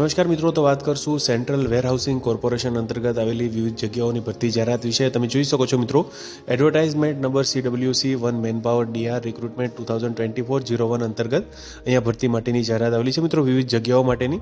નમસ્કાર મિત્રો, તો વાત કરશું સેન્ટ્રલ વેરહાઉસિંગ કોર્પોરેશન અંતર્ગત આવેલી વિવિધ જગ્યાઓની ભરતી જાહેરાત વિશે. તમે જોઈ શકો છો મિત્રો advertisement number C W C one man power D R recruitment two thousand twenty four zero one અંતર્ગત અહીંયા ભરતી માટેની જાહેરાત આવેલી છે. મિત્રો, વિવિધ જગ્યાઓ માટેની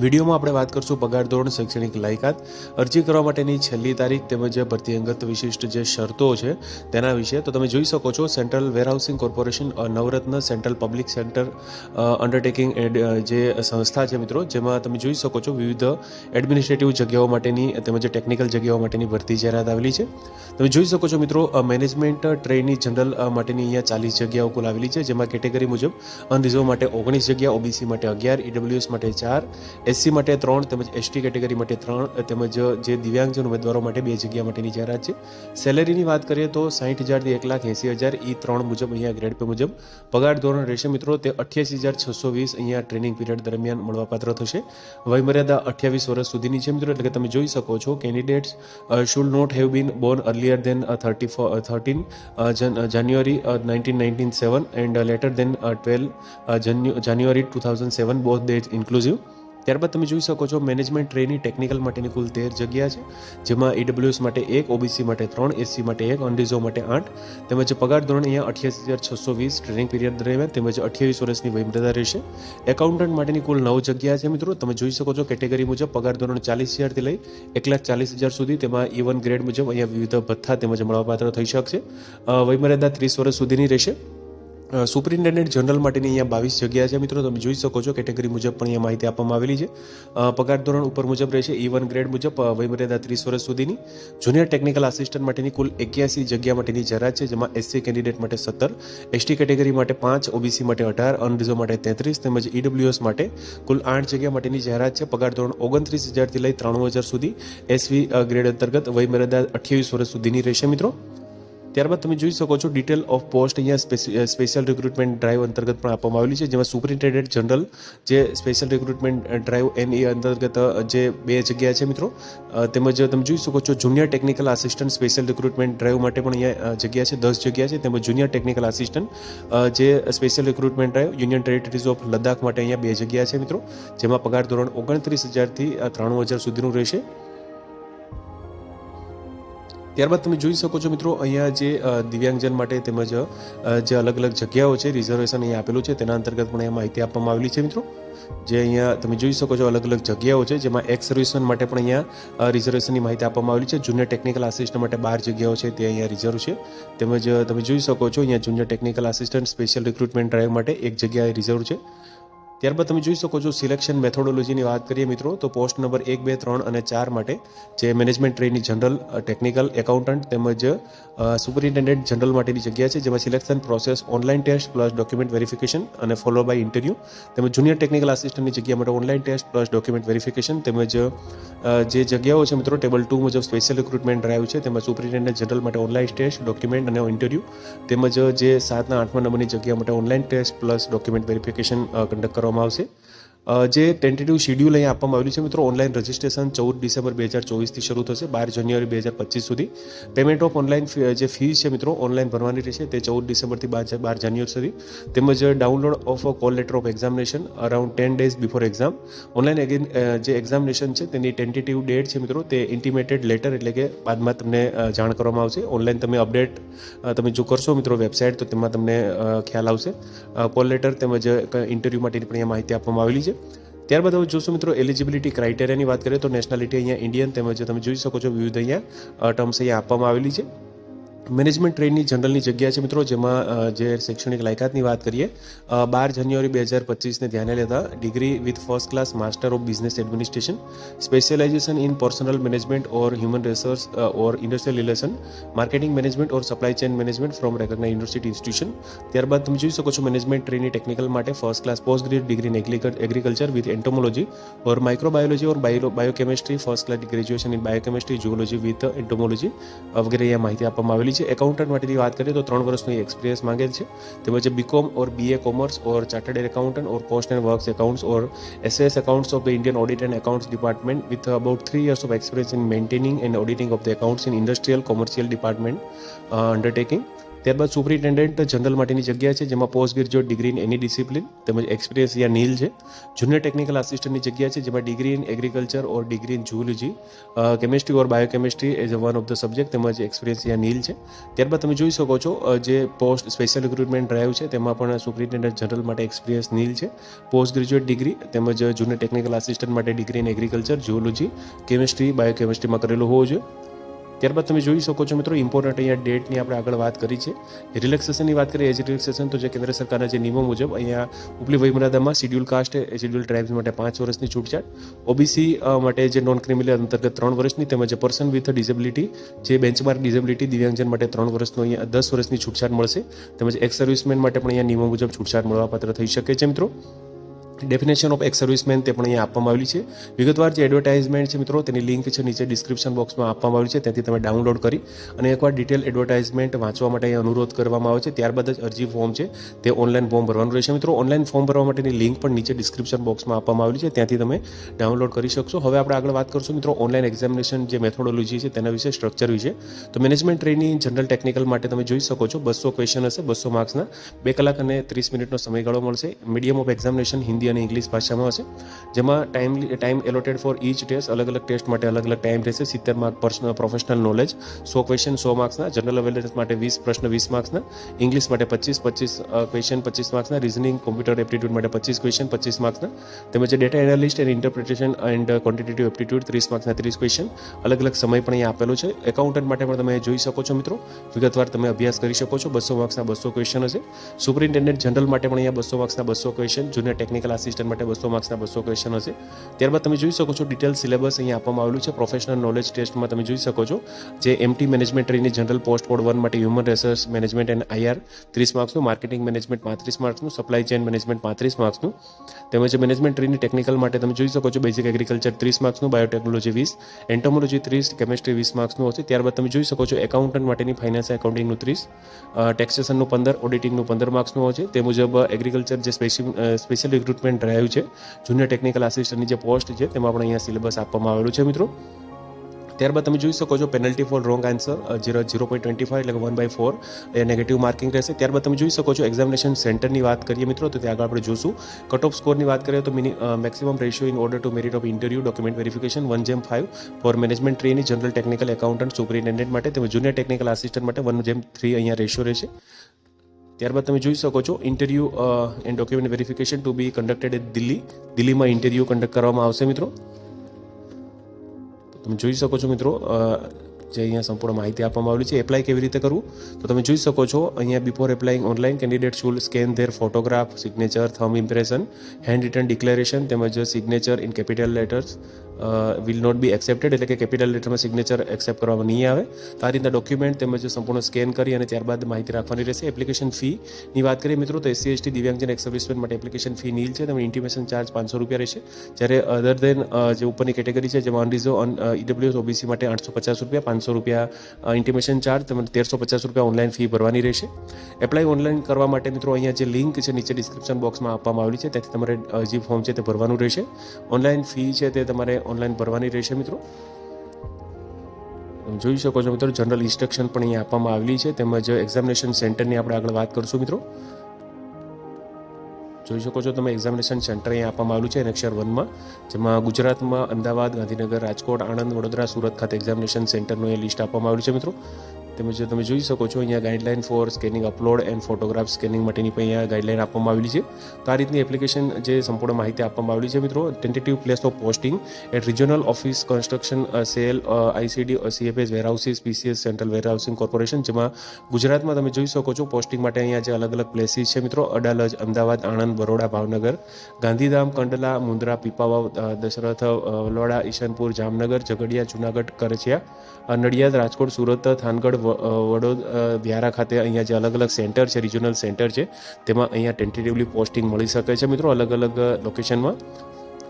વિડીયોમાં આપણે વાત કરશું પગાર ધોરણ, શૈક્ષણિક લાયકાત. અરજી કરવા માટેની છેલ્લી તારીખ તેમજ ભરતી અંગત વિશિષ્ટ જે શરતો છે તેના વિશે. તો તમે જોઈ શકો છો, central warehousing corporation Navratna central public centre undertaking જે સંસ્થા છે મિત્રો, જેમાં તમે જોઈ શકો છો વિવિધ એડમિનિસ્ટ્રેટિવ જગ્યાઓ માટેની તેમજ ટેકનિકલ જગ્યાઓ માટેની ભરતી જાહેરાત આવેલી છે. તમે જોઈ શકો છો મિત્રો મેનેજમેન્ટ ટ્રેની જનરલ માટેની અહીંયા ચાલીસ જગ્યાઓ કુલ આવેલી છે, જેમાં કેટેગરી મુજબ અનરિઝર્વ માટે ઓગણીસ જગ્યા ઓબીસી માટે અગિયાર ઈડબ્લ્યુએસ માટે ચાર એસસી માટે ત્રણ તેમજ એસટી કેટેગરી માટે ત્રણ, તેમજ જે દિવ્યાંગજન ઉમેદવારો માટે બે જગ્યા માટેની જાહેરાત છે. સેલેરીની વાત કરીએ તો સાઠ હજારથી એક લાખ એંસી હજાર એ ત્રણ મુજબ અહીંયા ગ્રેડ પે મુજબ. પગાર ધોરણ રહેશે મિત્રો, તે અઠ્યાસી હજાર છસો વીસ અહીંયા ટ્રેનિંગ પીરિયડ દરમિયાન મળવાપાત્ર થશે. વયમર્યાદા અઠ્યાવીસ વર્ષ સુધીની છે મિત્રો, એટલે કે તમે જોઈ શકો છો candidates should not have been born earlier than thirty thirteen January nineteen ninety seven and later than twelve January two thousand seven both date inclusive ત્યારબાદ તમે જોઈ શકો છો મેનેજમેન્ટ ટ્રેની ટેકનિકલ માટેની કુલ તેર જગ્યા છે, જેમાં ઈડબ્લ્યુએસ માટે એક ઓબીસી માટે ત્રણ એસસી માટે એક અનરિઝર્વ માટે આઠ, તેમજ પગાર ધોરણ અહીંયા અઠ્યાસી હજાર છસો વીસ ટ્રેનિંગ પીરિયડ દરમિયાન તેમજ અઠ્યાવીસ વર્ષની વયમર્યાદા રહેશે. એકાઉન્ટન્ટ માટેની કુલ નવ જગ્યા છે મિત્રો, તમે જોઈ શકો છો કેટેગરી મુજબ પગાર ધોરણ ચાલીસ હજારથી લઈ એક લાખ ચાલીસ હજાર સુધી તેમાં ઇવન ગ્રેડ મુજબ અહીંયા વિવિધ ભથ્થા તેમજ મળવાપાત્ર થઈ શકશે. વયમર્યાદા ત્રીસ વર્ષ સુધીની રહેશે. સુપરિન્ટેન્ડન્ટ જનરલ માટેની અહીંયા બાવીસ જગ્યા છે. મિત્રો, તમે જોઈ શકો છો, કેટેગરી મુજબ પણ અહીંયા માહિતી આપવામાં આવેલી છે. પગાર ધોરણ ઉપર મુજબ રહેશે ઈ વન ગ્રેડ મુજબ વયમર્યાદા ત્રીસ વર્ષ સુધીની. જુનિયર ટેકનિકલ આસિસ્ટન્ટ માટેની કુલ એક્યાસી જગ્યા માટેની જાહેરાત છે, જેમાં એસસી કેન્ડિડેટ માટે સત્તર એસટી કેટેગરી માટે પાંચ ઓબીસી માટે અઢાર અનરિઝર્વ માટે તેત્રીસ, તેમજ ઈડબ્લ્યુએસ માટે કુલ આઠ જગ્યા માટેની જાહેરાત છે. પગાર ધોરણ ઓગણત્રીસ હજારથી લઈ ત્રાણું હજાર સુધી એસવી ગ્રેડ અંતર્ગત વયમર્યાદા અઠ્યાવીસ વર્ષ સુધીની રહેશે, મિત્રો. ત્યારબાદ તમે જોઈ શકો છો ડિટેલ ઓફ પોસ્ટ અહીંયા સ્પેશિયલ રિક્રુટમેન્ટ ડ્રાઈવ અંતર્ગત પણ આપવામાં આવેલી છે, જેમાં સુપરિન્ટેન્ડન્ટ જનરલ જે special recruitment drive N A અંતર્ગત જે બે જગ્યા છે મિત્રો તેમજ તમે જોઈ શકો છો junior technical assistant special recruitment drive માટે પણ અહીંયા જગ્યા છે, દસ જગ્યા છે, તેમજ જુનિયર ટેકનિકલ આસિસ્ટન્ટ જે special recruitment drive union territories of Ladakh માટે અહીંયા બે જગ્યા છે મિત્રો, જેમાં પગાર ધોરણ ઓગણત્રીસ હજારથી ત્રાણું હજાર સુધીનું રહેશે. ત્યારબાદ તમે જોઈ શકો છો મિત્રો, અહીંયા જે દિવ્યાંગજન માટે તેમજ જે અલગ અલગ જગ્યાઓ છે રિઝર્વેશન અહીંયા આપેલું છે, તેના અંતર્ગત પણ અહીંયા માહિતી આપવામાં આવેલી છે મિત્રો. જે અહીંયા તમે જોઈ શકો છો અલગ અલગ જગ્યાઓ છે, જેમાં એક્સ સર્વિસમેન માટે પણ અહીંયા રિઝર્વેશનની માહિતી આપવામાં આવેલી છે. જુનિયર ટેકનિકલ આસિસ્ટન્ટ માટે બાર જગ્યાઓ છે, તે અહીંયા રિઝર્વ છે. તેમજ તમે જોઈ શકો છો, અહીંયા junior technical assistant special recruitment drive માટે એક જગ્યાએ રિઝર્વ છે. ત્યારબાદ તમે જોઈ શકો છો સિલેક્શન મેથોડોલોજીની વાત કરીએ મિત્રો, તો પોસ્ટ નંબર એક, બે, ત્રણ અને ચાર માટે જે management trainee general technical accountant તેમજ સુપરિન્ટેન્ડન્ટ જનરલ માટેની જગ્યા છે, જેમાં selection process online test plus document verification અને ફોલો બાય ઇન્ટરવ્યૂ તેમજ જુનિયર ટેકનિકલ આસિસ્ટન્ટની જગ્યા માટે online test plus document verification તેમજ જે જગ્યાઓ છે મિત્રો ટેબલ ટુ મુજબ સ્પેશિયલ રિક્રુટમેન્ટ ડ્રાઈવ છે તેમાં સુપરિન્ટેન્ડન્ટ જનરલ માટે ઓનલાઈન ટેસ્ટ ડોક્યુમેન્ટ અને ઇન્ટરવ્યૂ તેમજ જે સાતના, આઠમા નંબરની જગ્યા માટે online test plus document verification conduct કરવામાં આવશે. અ, જે ટેન્ટેટિવ શેડ્યુલ અહીંયા આપવામાં આવ્યું છે મિત્રો ઓનલાઈન રજિસ્ટ્રેશન ચૌદ ડિસેમ્બર બે હજાર ચોવીસથી શરૂ થશે, બાર જાન્યુઆરી બે હજાર પચીસ સુધી. પેમેન્ટ ઓફ ઓનલાઈન જે ફીસ છે મિત્રો ઓનલાઈન ભરવાની રહેશે તે ચૌદ ડિસેમ્બરથી બાર બાર જાન્યુઆરી સુધી. તેમજ download of call letter of examination around ten days before exam online again જે એક્ઝામિનેશન છે તેની ટેન્ટેટિવ ડેટ છે મિત્રો, તે ઇન્ટિમેટેડ લેટર એટલે કે બાદમાં તમને જાણ કરવામાં આવશે. ઓનલાઈન તમે અપડેટ તમે જો કરશો મિત્રો વેબસાઇટ તો તેમાં તમને ખ્યાલ આવશે. કોલ લેટર તેમજ ઇન્ટરવ્યૂ માટેની પણ અહીંયા માહિતી આપવામાં આવેલી છે. ત્યારબાદ હવે જોશું મિત્રો એલિજિબિલિટી ક્રાઇટેરિયાની વાત કરીએ તો નેશનાલિટી અહીંયા ઇન્ડિયન તેમજ તમે જોઈ શકો છો વિવિધ અહીંયા ટર્મ્સ અહીંયા આપવામાં આવેલી છે. મેનેજમેન્ટ ટ્રેનની જનરલની જગ્યા છે મિત્રો, જેમાં જે શૈક્ષણિક લાયકાતની વાત કરીએ બાર જાન્યુઆરી બે હજાર પચીસને ધ્યાને લેતા degree with first class master of business administration specialisation in personnel management or human resource or industrial relation marketing management or supply chain management from recognise university institution ત્યારબાદ તમે જોઈ શકો છો મેનેજમેન્ટ ટ્રેનની ટેકનિકલ માટે first class post grad degree in agriculture with entomology or microbiology or bio biochemistry first class graduation in biochemistry zoology with entomology વગેરે, અહીંયા માહિતી આપવામાં આવેલી છે એકાઉન્ટન્ટ માટેની વાત કરીએ તો ત્રણ વર્ષનો એક્સપિરિયન્સ માંગેલ છે. તેમજ B Com or B A commerce or chartered accountant or cost and works accounts or S S accounts of the Indian audit and accounts department with about three years of experience in maintaining and auditing of the accounts in industrial commercial department undertaking ત્યારબાદ superintendent general માટેની જગ્યા છે, જેમાં post graduate degree in any discipline તેમજ experience યા nil છે. Junior technical આસિસ્ટન્ટની જગ્યા છે, જેમાં degree in agriculture or degree in zoology chemistry or biochemistry as a one of the subject તેમજ એક્સપિરિયન્સ યા નીલ છે. ત્યારબાદ તમે જોઈ શકો છો જે પોસ્ટ સ્પેશિયલ રિક્રુટમેન્ટ ડ્રાઈવ છે, તેમાં પણ સુપરિન્ટેન્ડન્ટ જનરલ માટે એક્સપિરિયન્સ નીલ છે. પોસ્ટ ગ્રેજ્યુએટ ડિગ્રી તેમજ જુનિયર ટેકનિકલ આસિસ્ટન્ટ માટે degree in agriculture zoology chemistry બાયોકેમિસ્ટ્રીમાં કરેલું હોવું જોઈએ. ત્યારબાદ તમે જોઈ શકો છો મિત્રો ઇમ્પોર્ટન્ટ અહીંયા ડેટની આપણે આગળ વાત કરી છે. રિલેક્સેશનની વાત કરીએ એજ રિલેક્સેશન તો જે કેન્દ્ર સરકારના જે નિયમો મુજબ અહીંયા ઉપલી વયમર્યાદામાં શિડ્યુલ કાસ્ટ શિડ્યુલ ટ્રાઇબ્સ માટે પાંચ વર્ષની છૂટછાટ. ઓબીસી માટે જે નોન ક્રિમિનલ અંતર્ગત ત્રણ વર્ષની તેમજ પર્સન વિથ ડિઝેબિલિટી જે બેન્ચમાર્ક ડિઝેબિલિટી દિવ્યાંગજન માટે ત્રણ વર્ષનો અહીંયા દસ વર્ષની છૂટછાટ મળશે. તેમજ એક્સ સર્વિસમેન માટે પણ અહીંયા નિયમો મુજબ છૂટછાટ મળવાપાત્ર થઈ શકે છે મિત્રો. ડેફિનેશન ઓફ એક્સ સર્વિસમેન તે પણ અહીંયા આપવામાં આવેલી છે. વિગતવાર જે એડવર્ટાઇઝમેન્ટ છે મિત્રો, તેની લિંક છે નીચે ડિસ્ક્રિપ્શન બોક્સમાં આપવામાં આવી છે. ત્યાંથી તમે ડાઉનલોડ કરી અને એકવાર ડિટેલ એડવર્ટાઇઝમેન્ટ વાંચવા માટે અહીંયા અનુરોધ કરવામાં આવે છે. ત્યારબાદ જ અરજી ફોર્મ છે. તે ઓનલાઈન ફોર્મ ભરવાનું રહેશે મિત્રો. ઓનલાઈન ફોર્મ ભરવા માટેની લિંક પણ નીચે ડિસ્ક્રિપ્શન બોક્સમાં આપવામાં આવેલી છે. ત્યાંથી તમે ડાઉનલોડ કરી શકશો. હવે આપણે આગળ વાત કરશું મિત્રો ઓનલાઈન એક્ઝામિનેશન જે મેથોડોલોજી છે તેના વિશે સ્ટ્રક્ચર વિશે. તો મેનેજમેન્ટ ટ્રેનિંગ જનરલ ટેકનિકલ માટે તમે જોઈ શકો છો. બસો ક્વેશ્ચન હશે, બસો માર્ક્સના બે કલાક અને ત્રીસ મિનિટનો સમયગાળો મળશે. મીડિયમ ઓફ એક્ઝામિનેશન હિન્દી અને ઇંગ્લિશ ભાષામાં હશે. જેમાં time time allotted for each test, અલગ અલગ ટેસ્ટ માટે અલગ અલગ ટાઈમ રહેશે. સિત્તેર માર્ક પર્સનલ, પ્રોફેશનલ નોલેજ, સો ક્વેશ્ચન, સો માર્ક્સના. જનરલ અવેરનેસ માટે વીસ પ્રશ્ન, વીસ માર્ક્સના. ઇંગ્લિશ માટે પચીસ પચીસ ક્વેશ્ચન, પચીસ માર્ક્સના. રિઝનિંગ, કોમ્પ્યુટર એપ્ટિટ્યૂડ માટે પચીસ ક્વેશ્ચન, પચીસ માર્ક્સના. તેમજ data analyst and interpretation and quantitative aptitude ત્રીસ માર્ક્સના, ત્રીસ ક્વેશ્ચન. અલગ અલગ સમય પણ અહીંયા આપેલો છે. એકાઉન્ટન્ટ માટે પણ તમે જોઈ શકો છો મિત્રો. વિગતવાર તમે અભ્યાસ કરી શકો છો. બસો માર્ક્સના બસો ક્વેશ્ચન હશે. સુપરિન્ટેન્ડન્ટ જનરલ માટે પણ અહીંયા બસો માર્ક્સના બસો ક્વેશ્ચન. જુનિયર ટેકનિકલ આસિસ્ટન્ટ માટે બસો માર્ક્સના બસો ક્વેશ્ચન હશે. ત્યારબાદ તમે જોઈ શકો છો ડિટેલ સિલેબસ અહીંયા આપવામાં આવેલું છે. પ્રોફેશનલ નોલેજ ટેસ્ટમાં તમે જોઈ શકો છો જે M T management trainee general post code one માટે human resource management and I R ત્રીસ માર્ક્સનું માર્કેટિંગ મેનેજમેન્ટ પાંત્રીસ માર્ક્સનું સપ્લાય ચેન મેનેજમેન્ટ પાંત્રીસ માર્ક્સનું તેમજ મેનેજમેન્ટ ટ્રેની ટેકનિકલ માટે તમે જોઈ શકો છો બેઝિક એગ્રીકલ્ચર ત્રીસ માર્ક્સનું બાયોટેકનોલોજી વીસ એન્ટોમોલોજી ત્રીસ કેમેસ્ટ્રી વીસ માર્ક્સનું હશે. ત્યારબાદ તમે જોઈ શકો છો એકાઉન્ટન્ટ માટેની ફાઇનાન્સ એકાઉન્ટિંગનું ત્રીસ ટેક્સેશનનું પંદર ઓડિટિંગનું પંદર માર્ક્સનું છે તે મુજબ એગ્રીકલ્ચર જે સ્પેશિયલ રિક્રુટમેન્ટ ડ્રાઈવ છે. જુનિયર ટેકનિકલ આસિસ્ટન્ટની જે પોસ્ટ છે, તેમાં પણ અહીંયા સિલેબસ આપવામાં આવેલું છે મિત્રો. ત્યારબાદ તમે જોઈ શકો છો penalty for wrong answer zero zero point twenty five એટલે વન બાય ફોર એ નેગેટિવ માર્કિંગ રહેશે. ત્યારબાદ તમે જોઈ શકો છો એક્ઝામિનેશન સેન્ટરની વાત કરીએ મિત્રો, તો ત્યાં આગળ આપણે જોશું. કટ ઓફ સ્કોરની વાત કરીએ તો mini maximum ratio in order to merit of interview document verification one જેમ five four management trainee general technical accountant superintendent માટે, તેમજ જુનિયર ટેકનિકલ આસિસ્ટન્ટ માટે વન જેમ થ્રી અહીંયા રેશિયો રહેશે. ત્યારબાદ તમે જોઈ શકો છો interview and document verification to be conducted at Delhi દિલ્હીમાં ઇન્ટરવ્યુ કન્ડક્ટ કરવામાં આવશે મિત્રો. તમે જોઈ શકો છો મિત્રો જે અહીંયા સંપૂર્ણ માહિતી આપવામાં આવેલી છે એપ્લાય કેવી રીતે કરવું? તો તમે જોઈ શકો છો, અહીંયા before applying online candidate should scan their photograph signature thumb impression hand written declaration તેમજ signature in capital letters will not be accepted એટલે કે કેપિટલ લેટરમાં સિગ્નેચર એક્સેપ્ટ કરવામાં નહીં આવે. તો આ રીતના ડોક્યુમેન્ટ તેમજ સંપૂર્ણ સ્કેન કરી અને ત્યારબાદ માહિતી રાખવાની રહેશે. એપ્લિકેશન ફીની વાત કરીએ મિત્રો, તો એસસી એસટી દિવ્યાંગજન એક્સર્વિસમેન્ટ સર્વિસમેન માટે એપ્લિકેશન ફી નીલ છે. તેમજ ઇન્ટિમેશન ચાર્જ પાંચસો રૂપિયા રહેશે. જ્યારે અધર દેન જે ઉપરની કેટેગરી છે, જેમાં અનરિઝર્વ ઈડબ્લ્યુએસ ઓબીસી માટે આઠસો પચાસ રૂપિયા, પાંચસો રૂપિયા ઇન્ટિમેશન ચાર્જ તેમજ તેરસો પચાસ રૂપિયા ઓનલાઈન ફી ભરવાની રહેશે. એપ્લાય ઓનલાઈન કરવા માટે મિત્રો, અહીંયા જે લિંક છે, નીચે ડિસ્ક્રિપ્શન બોક્સમાં આપવામાં આવેલી છે. ત્યાંથી તમારે જે ફોર્મ છે તે ભરવાનું રહેશે. ઓનલાઈન ફી છે તે તમારે ઓનલાઈન ભરવાની રહેશે મિત્રો. જોઈ શકો છો મિત્રો જનરલ ઇન્સ્ટ્રક્શન પણ અહીંયા આપવામાં આવેલી છે. તેમજ એક્ઝામિનેશન સેન્ટરની આપણે આગળ વાત કરશું મિત્રો. જોઈ શકો છો તમે એક્ઝામિનેશન સેન્ટર અહીંયા આપવામાં આવેલું છે નક્ષર વનમાં જેમાં ગુજરાતમાં અમદાવાદ, ગાંધીનગર, રાજકોટ, આણંદ, વડોદરા, સુરત ખાતે એક્ઝામિનેશન સેન્ટરનું એ લિસ્ટ આપવામાં આવેલું છે મિત્રો. તેમજ તમે જોઈ શકો છો અહીંયા guideline for scanning upload and photograph scanning માટેની પણ અહીંયા ગાઈડલાઇન આપવામાં આવેલી છે. તો આ રીતની એપ્લિકેશન જે સંપૂર્ણ માહિતી આપવામાં આવેલી છે મિત્રો tentative place of posting at regional office construction cell I C D C F S warehouses P C S central warehousing corporation જેમાં ગુજરાતમાં તમે જોઈ શકો છો પોસ્ટિંગ માટે અહીંયા જે અલગ અલગ પ્લેસીસ છે મિત્રો અડાલજ અમદાવાદ આણંદ બરોડા ભાવનગર ગાંધીધામ કંડલા મુન્દ્રા પીપાવાવ દશરથ વલોડા ઈશનપુર જામનગર ઝઘડિયા જુનાગઢ કરછિયા અ, નડિયાદ રાજકોટ સુરત થાનગઢ વ- અ, વડોદ વ્યારા ખાતે અહીંયા જે અલગ અલગ સેન્ટર છે રિજનલ સેન્ટર છે તેમાં અહીંયા ટેન્ટેટિવલી પોસ્ટિંગ મળી શકે છે મિત્રો અલગ અલગ લોકેશનમાં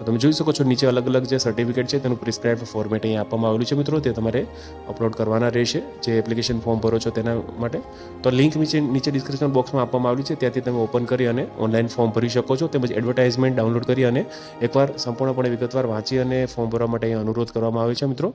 તમે જોઈ શકો છો નીચે અલગ અલગ જે સર્ટિફિકેટ છે તેનું પ્રિસ્ક્રાઇબ ફોર્મેટ અહીંયા આપવામાં આવેલું છે મિત્રો. તે તમારે અપલોડ કરવાના રહેશે જે એપ્લિકેશન ફોર્મ ભરો છો તેના માટે. તો લિંક નીચે નીચે ડિસ્ક્રિપ્શન બોક્સમાં આપવામાં આવેલી છે. ત્યાંથી તમે ઓપન કરી અને ઓનલાઈન ફોર્મ ભરી શકો છો. તેમજ એડવર્ટાઇઝમેન્ટ ડાઉનલોડ કરી અને એકવાર સંપૂર્ણપણે વિગતવાર વાંચી અને ફોર્મ ભરવા માટે અહીંયા અનુરોધ કરવામાં આવે છે મિત્રો.